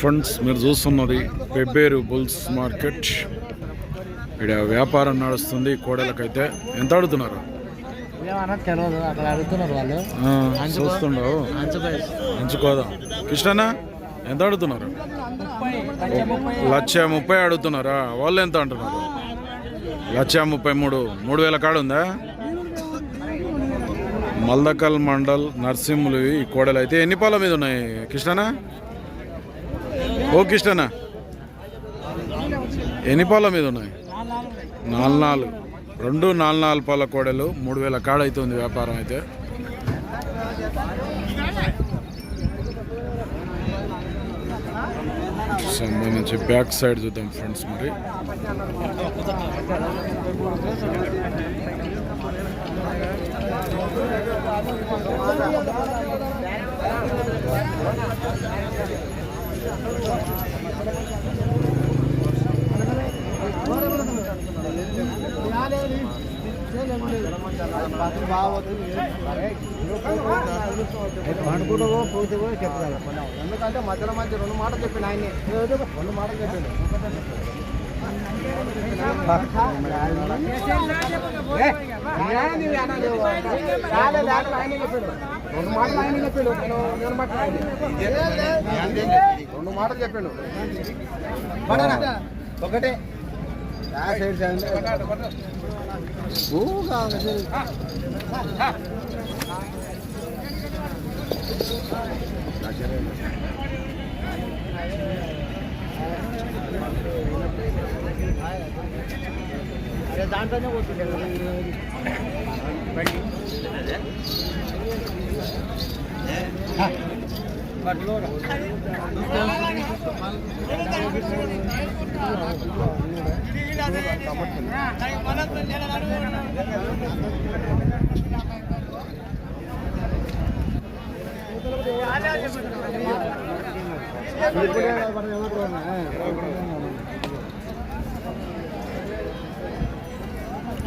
Friends మీరు చూస్తున్నది Pebbair bulls market. ఇక్కడ వ్యాపారం నడుస్తుంది కోడలకైతే. ఎంత అడుగుతున్నారు? చూస్తుండవు. అంచుకోయి ఎంచుకోదాం కృష్ణనా ఎంత అడుగుతున్నారు? లక్ష ముప్పై అడుగుతున్నారా? వాళ్ళు ఎంత అంటున్నారు? లక్ష ముప్పై మూడు. మూడు వేల కాడు ఉందా? మల్దకల్ మండల్ నర్సింహులు ఈ కోడలు అయితే ఎన్ని పాల మీద ఉన్నాయి? కృష్ణనా ఓ కృష్ణనా ఎన్ని పాల మీద ఉన్నాయి? నాలుగు నాలుగు. రెండు నాలుగు నాలుగు పాల కోడలు మూడు వేల కాడ అవుతుంది వ్యాపారం అయితే. సంబంధించి బ్యాక్ సైడ్ చూద్దాం ఫ్రెండ్స్ మరి. పండుకుంటూ పూర్తి కూడా చెప్తారు ఎందుకంటే మధ్యలో మధ్య రెండు మాటలు చెప్పిన ఆయన రెండు మాటలు చెప్పిండు రెండు మాటలు ఆయన చెప్పిండు నేను నేను మాట్లాడి రెండు మాటలు చెప్పిండు ఒకటే దాంట్లోనే పోతుంది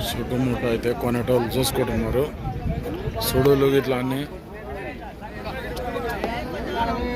సుడుముట అయితే కొనేటోళ్ళు చూసుకుంటున్నారు. సుడులు ఇట్లా అన్నీ.